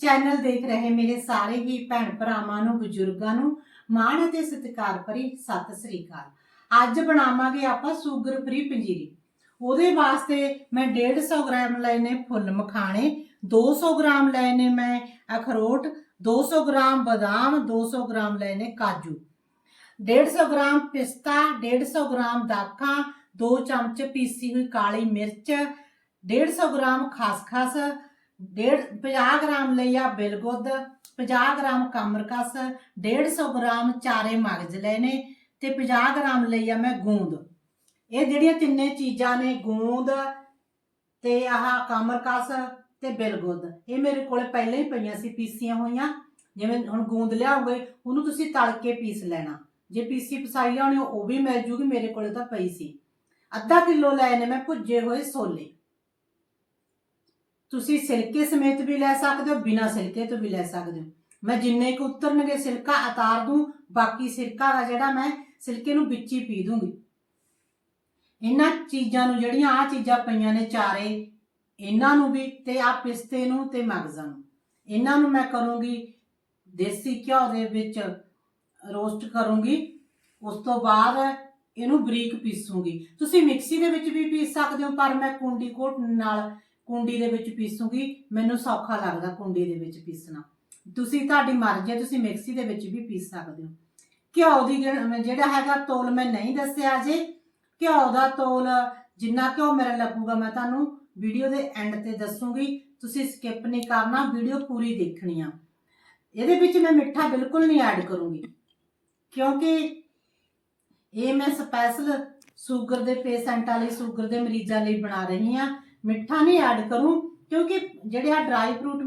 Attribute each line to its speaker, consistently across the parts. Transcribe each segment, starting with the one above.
Speaker 1: Channel ਦੇਖ ਰਹੇ ਮੇਰੇ ਸਾਰੇ ਹੀ ਭੈਣ ਭਰਾਵਾਂ ਨੂੰ, ਬਜ਼ੁਰਗਾਂ ਨੂੰ, ਮਾਣ ਅਤੇ ਸਤਿਕਾਰ ਭਰੀ ਸਤਿ ਸ੍ਰੀ ਅਕਾਲ। ਅੱਜ ਬਣਾਵਾਂਗੇ ਆਪਾਂ ਸ਼ੂਗਰ ਫ੍ਰੀ ਪੰਜੀਰੀ। ਉਹਦੇ ਵਾਸਤੇ ਮੈਂ 150 ਗ੍ਰਾਮ ਲਏ ਨੇ ਫੁੱਲ ਮਖਾਣੇ 200 ਗ੍ਰਾਮ ਲਏ ਨੇ ਮੈਂ ਅਖਰੋਟ 200 ਗ੍ਰਾਮ ਬਦਾਮ 200 ਗ੍ਰਾਮ ਲਏ ਨੇ ਕਾਜੂ। 150 ਗ੍ਰਾਮ ਪਿਸਤਾ 150 ਗ੍ਰਾਮ ਦਾਖਾਂ 2 ਚਮਚ ਪੀਸੀ ਹੋਈ ਕਾਲੀ ਮਿਰਚ 150 ਗ੍ਰਾਮ ਖਸਖਸ 50 ਗ੍ਰਾਮ ਲਿਆ ਬਿਲਗੁੱਦ 50 ਗ੍ਰਾਮ ਕਮਰਕਸ 150 ਗ੍ਰਾਮ ਚਾਰੇ ਮਗਜ ਲਏ ਨੇ ਤੇ 50 ਗ੍ਰਾਮ ਲਿਆ ਮੈਂ ਗੂੰਦ। ਇਹ ਜਿਹੜੀਆਂ ਤਿੰਨੇ ਚੀਜ਼ਾਂ ਨੇ, ਗੂੰਦ ਤੇ ਆਹ ਕਮਰਕਸ ਤੇ ਬਿਲਗੁੱਦ ਇਹ ਮੇਰੇ ਕੋਲੇ ਪਹਿਲਾਂ ਹੀ ਪਈਆਂ ਸੀ, ਪੀਸੀਆਂ ਹੋਈਆਂ। ਜਿਵੇਂ ਹੁਣ ਗੂੰਦ ਲਿਆਓਗੇ ਉਹਨੂੰ ਤੁਸੀਂ ਤਲ ਕੇ ਪੀਸ ਲੈਣਾ। ਜੇ ਪੀਸੀ ਪਸਾਈ ਲਿਆਉਣੀ, ਉਹ ਵੀ ਮਿਲ ਜੂਗੀ, ਮੇਰੇ ਕੋਲੇ ਤਾਂ ਪਈ ਸੀ। ਅੱਧਾ ਕਿਲੋ ਲਏ ਨੇ ਮੈਂ ਭੁੱਜੇ ਹੋਏ ਛੋਲੇ ਤੁਸੀਂ ਸਿਲਕੇ ਸਮੇਤ ਵੀ ਲੈ ਸਕਦੇ ਹੋ, ਬਿਨਾ ਸਿਲਕੇ ਤੋਂ ਵੀ ਲੈ ਸਕਦੇ ਹੋ। ਮੈਂ ਜਿੰਨੇ ਕੁ ਉਤਰਨਗੇ ਸਿਲਕਾ ਉਤਾਰ ਦੂੰ, ਬਾਕੀ ਸਿਰਕਾ ਦਾ ਜਿਹੜਾ ਮੈਂ ਸਿਲਕੇ ਨੂੰ ਵਿੱਚ ਹੀ ਪੀ ਦੂੰਗੀ। ਇਹਨਾਂ ਚੀਜ਼ਾਂ ਨੂੰ ਜਿਹੜੀਆਂ ਆ ਚੀਜ਼ਾਂ ਪਈਆਂ ਨੇ ਚਾਰੇ, ਇਹਨਾਂ ਨੂੰ ਵੀ ਤੇ ਆ ਪਿਸਤੇ ਨੂੰ ਤੇ ਮਗਜ਼ਾਂ ਨੂੰ। ਇਹਨਾਂ ਨੂੰ ਮੈਂ ਕਰੂੰਗੀ ਦੇਸੀ ਘਿਓ ਦੇ ਵਿੱਚ ਰੋਸਟ ਕਰੂੰਗੀ, ਉਸ ਤੋਂ ਬਾਅਦ ਇਹਨੂੰ ਬਰੀਕ ਪੀਸੂੰਗੀ। ਤੁਸੀਂ ਮਿਕਸੀ ਦੇ ਵਿੱਚ ਵੀ ਪੀਸ ਸਕਦੇ ਹੋ, ਪਰ ਮੈਂ ਕੁੰਡੀ ਕੋਟ ਨਾਲ ਕੁੰਡੀ ਦੇ ਵਿੱਚ ਪੀਸੂਗੀ, ਮੈਨੂੰ ਸੌਖਾ ਲੱਗਦਾ ਕੁੰਡੀ ਦੇ ਵਿੱਚ ਪੀਸਣਾ। ਤੁਸੀਂ ਤੁਹਾਡੀ ਮਰਜ਼ੀ ਹੈ, ਤੁਸੀਂ ਮਿਕਸੀ ਦੇ ਵਿੱਚ ਵੀ ਪੀਸ ਸਕਦੇ ਹੋ। ਘਿਓ ਦੀ ਜਿਹੜਾ ਹੈਗਾ ਤੋਲ ਮੈਂ ਨਹੀਂ ਦੱਸਿਆ ਜੇ ਘਿਓ ਦਾ ਤੋਲ, ਜਿੰਨਾ ਘਿਓ ਮੇਰਾ ਲੱਗੂਗਾ, ਮੈਂ ਤੁਹਾਨੂੰ ਵੀਡੀਓ ਦੇ ਐਂਡ ਤੇ ਦੱਸੂਗੀ। ਤੁਸੀਂ ਸਕਿਪ ਨਹੀਂ ਕਰਨਾ, ਵੀਡੀਓ ਪੂਰੀ ਦੇਖਣੀ ਆ। ਇਹਦੇ ਵਿੱਚ ਮੈਂ ਮਿੱਠਾ ਬਿਲਕੁਲ ਨਹੀਂ ਐਡ ਕਰੂੰਗੀ। ਕਿਉਂਕਿ ਇਹ ਮੈਂ ਸਪੈਸ਼ਲ ਸ਼ੂਗਰ ਦੇ ਪੇਸ਼ੈਂਟਾਂ ਲਈ ਸ਼ੂਗਰ ਦੇ ਮਰੀਜ਼ਾਂ ਲਈ ਬਣਾ ਰਹੀ ਹਾਂ ਮਿੱਠਾ ਨਹੀਂ ਐਡ ਕਰੂੰ, ਕਿਉਂਕਿ ਜਿਹੜੇ ਆ ਡਰਾਈ ਫਰੂਟ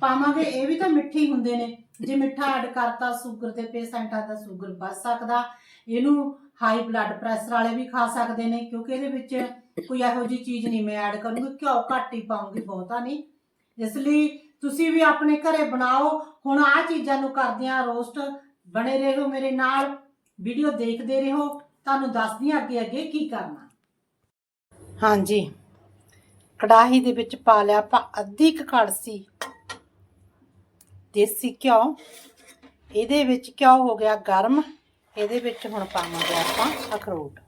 Speaker 1: ਪਾਵਾਂਗੇ, ਇਹ ਵੀ ਤਾਂ ਮਿੱਠੇ ਹੁੰਦੇ ਨੇ। ਜੇ ਮਿੱਠਾ ਐਡ ਕਰਤਾ ਸ਼ੂਗਰ ਦੇ ਪੇਸ਼ੈਂਟਾਂ ਦਾ ਸ਼ੂਗਰ ਵੱਧ ਸਕਦਾ। ਇਹਨੂੰ ਹਾਈ ਬਲੱਡ ਪ੍ਰੈਸ਼ਰ ਵਾਲੇ ਵੀ ਖਾ ਸਕਦੇ ਨੇ, ਕਿਉਂਕਿ ਇਹਦੇ ਵਿੱਚ ਕੋਈ ਇਹੋ ਜਿਹੀ ਚੀਜ਼ ਨਹੀਂ ਮੈਂ ਐਡ ਕਰੂੰਗੀ, ਘਿਓ ਘੱਟ ਹੀ ਪਾਉਂਗੀ, ਬਹੁਤਾ ਨਹੀਂ। ਇਸ ਲਈ ਤੁਸੀਂ ਵੀ ਆਪਣੇ ਘਰੇ ਬਣਾਓ। ਹੁਣ ਆ ਚੀਜ਼ਾਂ ਨੂੰ ਕਰਦੇ ਆ ਰੋਸਟ ਬਣੇ ਰਹੋ ਮੇਰੇ ਨਾਲ ਵੀਡੀਓ ਦੇਖਦੇ ਰਹੋ। ਤੁਹਾਨੂੰ ਦੱਸਦੀ ਹਾਂ ਅੱਗੇ ਅੱਗੇ ਕੀ ਕਰਨਾ। ਹਾਂਜੀ। ਕੜਾਹੀ ਦੇ ਵਿੱਚ ਪਾ ਲਿਆ, ਆਪਾਂ ਅੱਧੀ ਕੁ ਕੜਸੀ ਦੇਸੀ ਘਿਓ। ਇਹਦੇ ਵਿੱਚ ਘਿਓ ਹੋ ਗਿਆ ਗਰਮ। ਇਹਦੇ ਵਿੱਚ ਹੁਣ ਪਾਵਾਂਗੇ ਆਪਾਂ ਅਖਰੋਟ।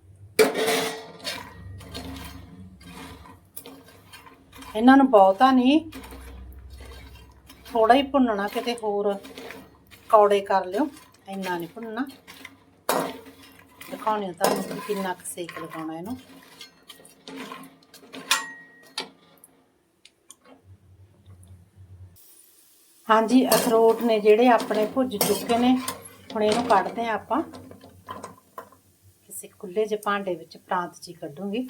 Speaker 1: ਇਹਨਾਂ ਨੂੰ ਬਹੁਤਾ ਨਹੀਂ। ਥੋੜਾ ਹੀ ਭੁੰਨਣਾ, ਕਿਤੇ ਹੋਰ ਕੌੜੇ ਕਰ ਲਿਓ। ਇੰਨਾ ਨਹੀਂ ਭੁੰਨਣਾ। ਦਿਖਾਉਣੇ ਤੁਹਾਨੂੰ ਕਿੰਨਾ ਕੁ ਸੇਕ ਲਗਾਉਣਾ ਇਹਨੂੰ। ਹਾਂਜੀ, ਅਖਰੋਟ ਨੇ ਜਿਹੜੇ ਆਪਣੇ ਭੁੱਜ ਚੁੱਕੇ ਨੇ, ਹੁਣ ਇਹਨੂੰ ਕੱਢਦੇ ਆ ਆਪਾਂ। ਕਿਸੇ ਖੁੱਲੇ ਜਿਹੇ ਭਾਂਡੇ ਵਿੱਚ ਪ੍ਰਾਂਤ ਜੀ ਹੀ ਕੱਢੂੰਗੀ।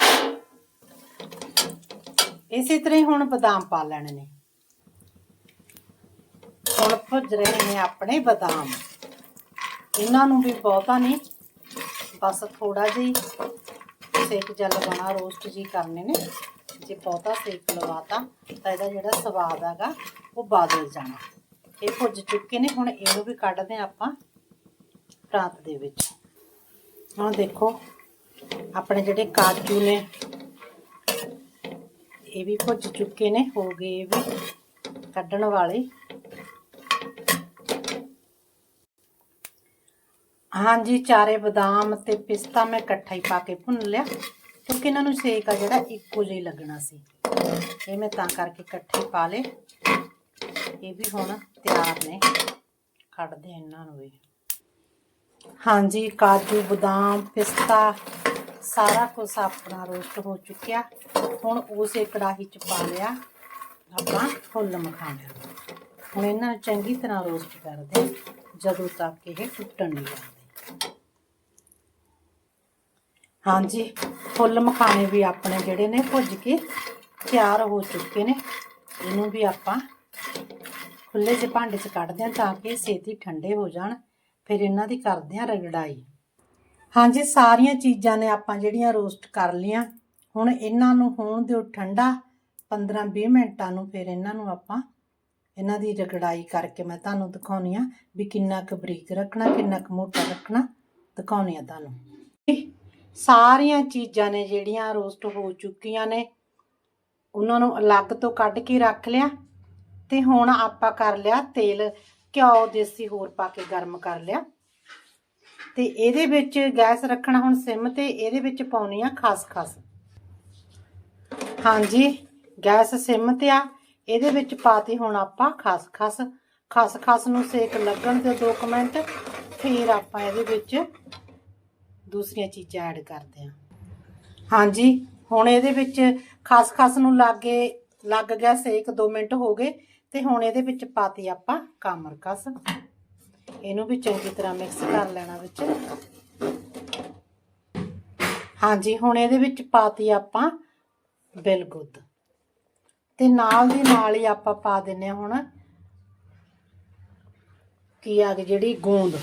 Speaker 1: ਇਸੇ ਤਰ੍ਹਾਂ ਹੀ ਹੁਣ ਬਦਾਮ ਪਾ ਲੈਣੇ ਨੇ। ਹੁਣ ਭੁੱਜ ਰਹੇ ਨੇ ਆਪਣੇ ਬਦਾਮ। ਇਹਨਾਂ ਨੂੰ ਵੀ ਬਹੁਤਾ ਨਹੀਂ, ਬਸ ਥੋੜਾ ਜਿਹਾ ਸੇਕ ਜਿਹਾ ਲਗਾਉਣਾ ਰੋਸਟ ਜੀ ਕਰਨੇ ਨੇ। ਜੇ ਬਹੁਤਾ ਸੇਕ ਲਵਾਤਾ, ਤਾਂ ਇਹਦਾ ਜਿਹੜਾ ਸਵਾਦ ਹੈਗਾ ਉਹ ਬਾਦਲ ਜਾਣਾ। ਇਹ ਭੁੱਜ ਚੁੱਕੇ ਨੇ, ਹੁਣ ਇਹਨੂੰ ਵੀ ਕੱਢਦੇ ਹਾਂ ਆਪਾਂ ਪ੍ਰਾਂਤ ਦੇ ਵਿੱਚ। ਹੁਣ ਦੇਖੋ, ਆਪਣੇ ਜਿਹੜੇ ਕਾਜੂ ਨੇ, ਇਹ ਵੀ ਭੁੱਜ ਚੁੱਕੇ ਨੇ, ਹੋ ਗਏ ਵੀ ਕੱਢਣ ਵਾਲੇ। ਹਾਂਜੀ, ਚਾਰੇ ਬਦਾਮ ਤੇ ਪਿਸਤਾ ਮੈਂ ਇਕੱਠਾ ਹੀ ਪਾ ਕੇ ਭੁੰਨ ਲਿਆ, ਕਿਉਂਕਿ ਇਹਨਾਂ ਨੂੰ ਸੇਕ ਆ ਜਿਹੜਾ ਇੱਕੋ ਜਿਹਾ ਹੀ ਲੱਗਣਾ ਸੀ। ਇਹ ਮੈਂ ਤਾਂ ਕਰਕੇ ਇਕੱਠੇ ਪਾ ਲਏ। ਇਹ ਵੀ ਹੁਣ ਤਿਆਰ ਨੇ। ਕੱਢਦੇ ਇਹਨਾਂ ਨੂੰ ਵੀ। ਹਾਂਜੀ ਕਾਜੂ ਬਦਾਮ ਪਿਸਤਾ ਸਾਰਾ ਕੁਝ ਆਪਣਾ ਰੋਸਟ ਹੋ ਚੁੱਕਿਆ। ਹੁਣ ਉਸੇ ਕੜਾਹੀ ਚ ਪਾ ਲਿਆ ਆਪਾਂ ਫੁੱਲ ਮਖਾਣੇ ਹੁਣ ਇਹਨਾਂ ਨੂੰ ਚੰਗੀ ਤਰ੍ਹਾਂ ਰੋਸਟ ਕਰਦੇ ਹਾਂ, ਜਦੋਂ ਤੱਕ ਇਹ ਟੁੱਟਣ ਨਹੀਂ ਲੱਗਦੇ ਹਾਂਜੀ ਫੁੱਲ ਮਖਾਣੇ ਵੀ ਆਪਣੇ ਜਿਹੜੇ ਨੇ ਭੁੱਜ ਕੇ ਤਿਆਰ ਹੋ ਚੁੱਕੇ ਨੇ। ਇਹਨੂੰ ਵੀ ਆਪਾਂ ਖੁੱਲੇ ਜਿਹੇ ਭਾਂਡੇ 'ਚ ਕੱਢਦੇ ਹਾਂ ਤਾਂ ਕਿ ਛੇਤੀ ਠੰਡੇ ਹੋ ਜਾਣ, ਫਿਰ ਇਹਨਾਂ ਦੀ ਕਰਦੇ ਹਾਂ ਰਗੜਾਈ। ਹਾਂਜੀ, ਸਾਰੀਆਂ ਚੀਜ਼ਾਂ ਨੇ ਆਪਾਂ ਜਿਹੜੀਆਂ ਰੋਸਟ ਕਰ ਲਈਆਂ, ਹੁਣ ਇਹਨਾਂ ਨੂੰ ਹੋਣ ਦਿਓ ਠੰਡਾ 15-20 ਮਿੰਟਾਂ ਨੂੰ ਫਿਰ ਇਹਨਾਂ ਨੂੰ ਆਪਾਂ ਇਹਨਾਂ ਦੀ ਰਗੜਾਈ ਕਰਕੇ ਮੈਂ ਤੁਹਾਨੂੰ ਦਿਖਾਉਣੀ ਆ ਵੀ ਕਿੰਨਾ ਕੁ ਬਰੀਕ ਰੱਖਣਾ, ਕਿੰਨਾ ਕੁ ਮੋਟਾ ਰੱਖਣਾ, ਦਿਖਾਉਣੀ ਆ ਤੁਹਾਨੂੰ। ਸਾਰੀਆਂ ਚੀਜ਼ਾਂ ਨੇ ਜਿਹੜੀਆਂ ਰੋਸਟ ਹੋ ਚੁੱਕੀਆਂ ਨੇ, ਉਹਨਾਂ ਨੂੰ ਅਲੱਗ ਤੋਂ ਕੱਢ ਕੇ ਰੱਖ ਲਿਆ। ਤੇ ਹੁਣ ਆਪਾਂ ਕਰ ਲਿਆ ਤੇਲ, ਘਿਓ, ਦੇਸੀ ਹੋਰ ਪਾ ਕੇ ਗਰਮ ਕਰ ਲਿਆ। ਤੇ ਇਹਦੇ ਵਿੱਚ ਗੈਸ ਰੱਖਣਾ ਹੁਣ ਸਿਮ ਤੇ, ਇਹਦੇ ਵਿੱਚ ਪਾਉਣੀ ਆ ਖਸਖਸ ਹਾਂਜੀ, ਗੈਸ ਸਿਮ ਤੇ ਆ, ਇਹਦੇ ਵਿੱਚ ਪਾਤੀ ਹੁਣ ਆਪਾਂ ਖਸਖਸ ਖਸਖਸ ਨੂੰ ਸੇਕ ਲੱਗਣ ਤੇ 2 ਮਿੰਟ, ਫਿਰ ਆਪਾਂ ਇਹਦੇ ਵਿੱਚ ਦੂਸਰੀਆਂ ਚੀਜ਼ਾਂ ਐਡ ਕਰਦੇ ਹਾਂ ਹਾਂਜੀ, ਹੁਣ ਇਹਦੇ ਵਿੱਚ ਖਸਖਸ ਨੂੰ ਲਾਗੇ, ਲੱਗ ਗਿਆ ਸੇਕ 2 ਮਿੰਟ ਹੋ ਗਏ। ਤੇ ਹੁਣ ਇਹਦੇ ਵਿੱਚ ਪਾਤੀ ਆਪਾਂ ਕਾਮਰਕਸ ਇਹਨੂੰ ਵੀ ਚੰਗੀ ਤਰ੍ਹਾਂ ਮਿਕਸ ਕਰ ਲੈਣਾ ਵਿੱਚ। ਹਾਂਜੀ, ਹੁਣ ਇਹਦੇ ਵਿੱਚ ਪਾਤੀ ਆਪਾਂ ਬਿਲਗੁੱਦ। ਤੇ ਨਾਲ ਦੀ ਨਾਲ ਹੀ ਆਪਾਂ ਪਾ ਦਿੰਨੇ ਆ ਹੁਣ ਕੀ ਆ ਗਈ ਜਿਹੜੀ ਗੂੰਦ।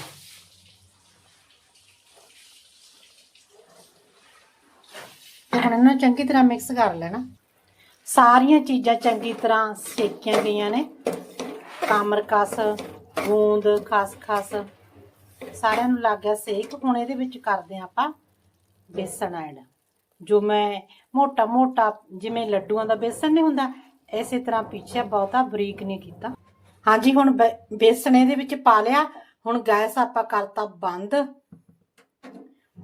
Speaker 1: ਤੇ ਹੁਣ ਇਹਨੂੰ ਚੰਗੀ ਤਰ੍ਹਾਂ ਮਿਕਸ ਕਰ ਲੈਣਾ। ਸਾਰੀਆਂ ਚੀਜ਼ਾਂ ਚੰਗੀ ਤਰ੍ਹਾਂ ਸੇਕੀਆਂ ਗਈਆਂ ਨੇ। ਕਾਮਰਕਸ ਗੂੰਦ ਖਸਖਸ ਸਾਰਿਆਂ ਨੂੰ ਲੱਗ ਗਿਆ ਸੇਕ। ਹੁਣ ਇਹਦੇ ਵਿੱਚ ਕਰਦੇ ਹਾਂ ਆਪਾਂ ਬੇਸਣ ਐਡ। ਜੋ ਮੈਂ ਮੋਟਾ ਮੋਟਾ ਜਿਵੇਂ ਲੱਡੂਆਂ ਦਾ ਬੇਸਣ ਨਹੀਂ ਹੁੰਦਾ, ਇਸੇ ਤਰ੍ਹਾਂ ਪੀਛੇ ਬਹੁਤਾ ਬਰੀਕ ਨਹੀਂ ਕੀਤਾ। ਹਾਂਜੀ, ਹੁਣ ਬੇ- ਬੇਸਣ ਇਹਦੇ ਵਿੱਚ ਪਾ ਲਿਆ। ਹੁਣ ਗੈਸ ਆਪਾਂ ਕਰਤਾ ਬੰਦ।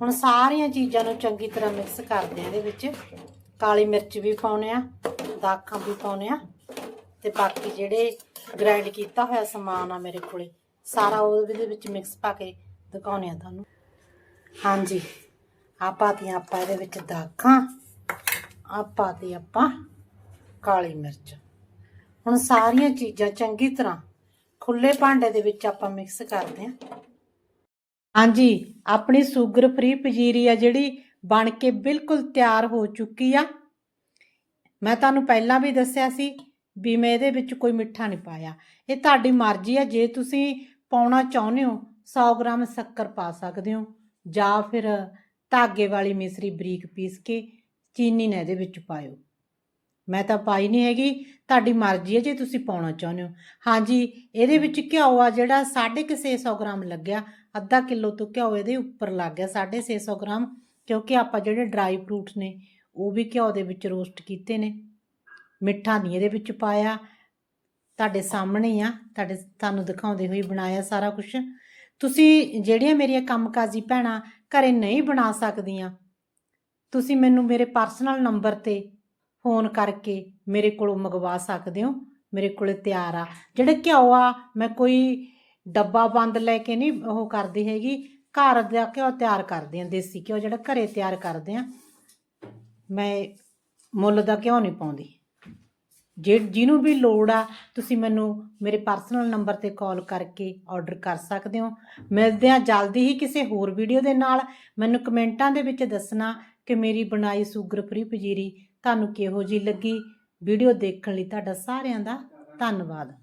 Speaker 1: ਹੁਣ ਸਾਰੀਆਂ ਚੀਜ਼ਾਂ ਨੂੰ ਚੰਗੀ ਤਰ੍ਹਾਂ ਮਿਕਸ ਕਰਦੇ ਆ ਇਹਦੇ ਵਿੱਚ। ਕਾਲੀ ਮਿਰਚ ਵੀ ਪਾਉਨੇ ਆ, ਦਾਖਾਂ ਵੀ ਪਾਉਨੇ ਆ ਤੇ ਬਾਕੀ ਜਿਹੜੇ ਗ੍ਰਾਈਂਡ ਕੀਤਾ ਹੋਇਆ ਸਮਾਨ ਆ ਮੇਰੇ ਕੋਲੇ, ਸਾਰਾ ਉਹਦੇ ਵਿੱਚ ਮਿਕਸ ਪਾ ਕੇ ਦਿਖਾਉਨੇ ਆ ਤੁਹਾਨੂੰ। ਹਾਂਜੀ ਆ ਪਾਤੀਆਂ ਆਪਾਂ ਇਹਦੇ ਵਿੱਚ ਦਾਖਾਂ ਆ ਪਾਤੀ ਆਪਾਂ ਕਾਲੀ ਮਿਰਚ। ਹੁਣ ਸਾਰੀਆਂ ਚੀਜ਼ਾਂ ਚੰਗੀ ਤਰ੍ਹਾਂ ਖੁੱਲੇ ਭਾਂਡੇ ਦੇ ਵਿੱਚ ਆਪਾਂ ਮਿਕਸ ਕਰਦੇ ਹਾਂ ਹਾਂਜੀ, ਆਪਣੀ ਸ਼ੂਗਰ ਫ੍ਰੀ ਪਜੀਰੀ ਆ ਜਿਹੜੀ ਬਣ ਕੇ ਬਿਲਕੁਲ ਤਿਆਰ ਹੋ ਚੁੱਕੀ ਆ। ਮੈਂ ਤੁਹਾਨੂੰ ਪਹਿਲਾਂ ਵੀ ਦੱਸਿਆ ਸੀ ਵੀ ਮੈਂ ਇਹਦੇ ਵਿੱਚ ਕੋਈ ਮਿੱਠਾ ਨਹੀਂ ਪਾਇਆ। ਇਹ ਤੁਹਾਡੀ ਮਰਜ਼ੀ ਆ, ਜੇ ਤੁਸੀਂ ਪਾਉਣਾ ਚਾਹੁੰਦੇ ਹੋ 100 ਗ੍ਰਾਮ ਸ਼ੱਕਰ ਪਾ ਸਕਦੇ ਹੋ। ਜਾਂ ਫਿਰ ਧਾਗੇ ਵਾਲੀ ਮਿਸਰੀ ਬਰੀਕ ਪੀਸ ਕੇ ਚੀਨੀ ਨੇ ਇਹਦੇ ਵਿੱਚ ਪਾਇਓ। ਮੈਂ ਤਾਂ ਪਾਈ ਨਹੀਂ ਹੈਗੀ, ਤੁਹਾਡੀ ਮਰਜ਼ੀ ਹੈ ਜੇ ਤੁਸੀਂ ਪਾਉਣਾ ਚਾਹੁੰਦੇ ਹੋ। ਹਾਂਜੀ, ਇਹਦੇ ਵਿੱਚ ਘਿਓ ਆ, ਜਿਹੜਾ 650 ਗ੍ਰਾਮ ਲੱਗਿਆ, ਅੱਧਾ ਕਿਲੋ ਤੋਂ ਘਿਓ ਇਹਦੇ ਉੱਪਰ ਲੱਗ ਗਿਆ 650 ਗ੍ਰਾਮ। ਕਿਉਂਕਿ ਆਪਾਂ ਜਿਹੜੇ ਡਰਾਈ ਫਰੂਟਸ ਨੇ, ਉਹ ਵੀ ਘਿਓ ਦੇ ਵਿੱਚ ਰੋਸਟ ਕੀਤੇ ਨੇ। ਮਿੱਠਾ ਨਹੀਂ ਇਹਦੇ ਵਿੱਚ ਪਾਇਆ। ਤੁਹਾਡੇ ਸਾਹਮਣੇ ਆ। ਤੁਹਾਡੇ, ਤੁਹਾਨੂੰ ਦਿਖਾਉਂਦੇ ਹੋਏ ਬਣਾਇਆ ਸਾਰਾ ਕੁਝ ਤੁਸੀਂ ਜਿਹੜੀਆਂ ਮੇਰੀਆਂ ਕੰਮਕਾਜੀ ਭੈਣਾਂ ਘਰੇ ਨਹੀਂ ਬਣਾ ਸਕਦੀਆਂ, ਤੁਸੀਂ ਮੈਨੂੰ ਮੇਰੇ ਪਰਸਨਲ ਨੰਬਰ ਤੇ ਫੋਨ ਕਰਕੇ ਮੇਰੇ ਕੋਲੋਂ ਮੰਗਵਾ ਸਕਦੇ ਹੋ। ਮੇਰੇ ਕੋਲੇ ਤਿਆਰ ਆ। ਜਿਹੜੇ ਘਿਓ ਆ, ਮੈਂ ਕੋਈ ਡੱਬਾ ਬੰਦ ਲੈ ਕੇ ਨਹੀਂ ਉਹ ਕਰਦੀ ਹੈਗੀ। ਘਰ ਦਾ ਘਿਓ ਤਿਆਰ ਕਰਦੇ ਆ, ਦੇਸੀ ਘਿਓ ਜਿਹੜਾ ਘਰੇ ਤਿਆਰ ਕਰਦੇ ਆ। ਮੈਂ ਮੁੱਲ ਦਾ ਘਿਓ ਨਹੀਂ ਪਾਉਂਦੀ। ਜੇ ਜਿਹਨੂੰ ਵੀ ਲੋੜ ਆ, ਤੁਸੀਂ ਮੈਨੂੰ ਮੇਰੇ ਪਰਸਨਲ ਨੰਬਰ ਤੇ ਕਾਲ ਕਰਕੇ ਆਰਡਰ ਕਰ ਸਕਦੇ ਹੋ। ਮਿਲਦੇ ਆ ਜਲਦੀ ਹੀ ਕਿਸੇ ਹੋਰ ਵੀਡੀਓ ਦੇ ਨਾਲ। ਮੈਨੂੰ ਕਮੈਂਟਾਂ ਦੇ ਵਿੱਚ ਦੱਸਣਾ ਕਿ ਮੇਰੀ ਬਣਾਈ ਸ਼ੂਗਰ ਫ੍ਰੀ ਪਜੀਰੀ ਤੁਹਾਨੂੰ ਕਿਹੋ ਜੀ ਲੱਗੀ। ਵੀਡੀਓ ਦੇਖਣ ਲਈ ਤੁਹਾਡਾ ਸਾਰਿਆਂ ਦਾ ਧੰਨਵਾਦ।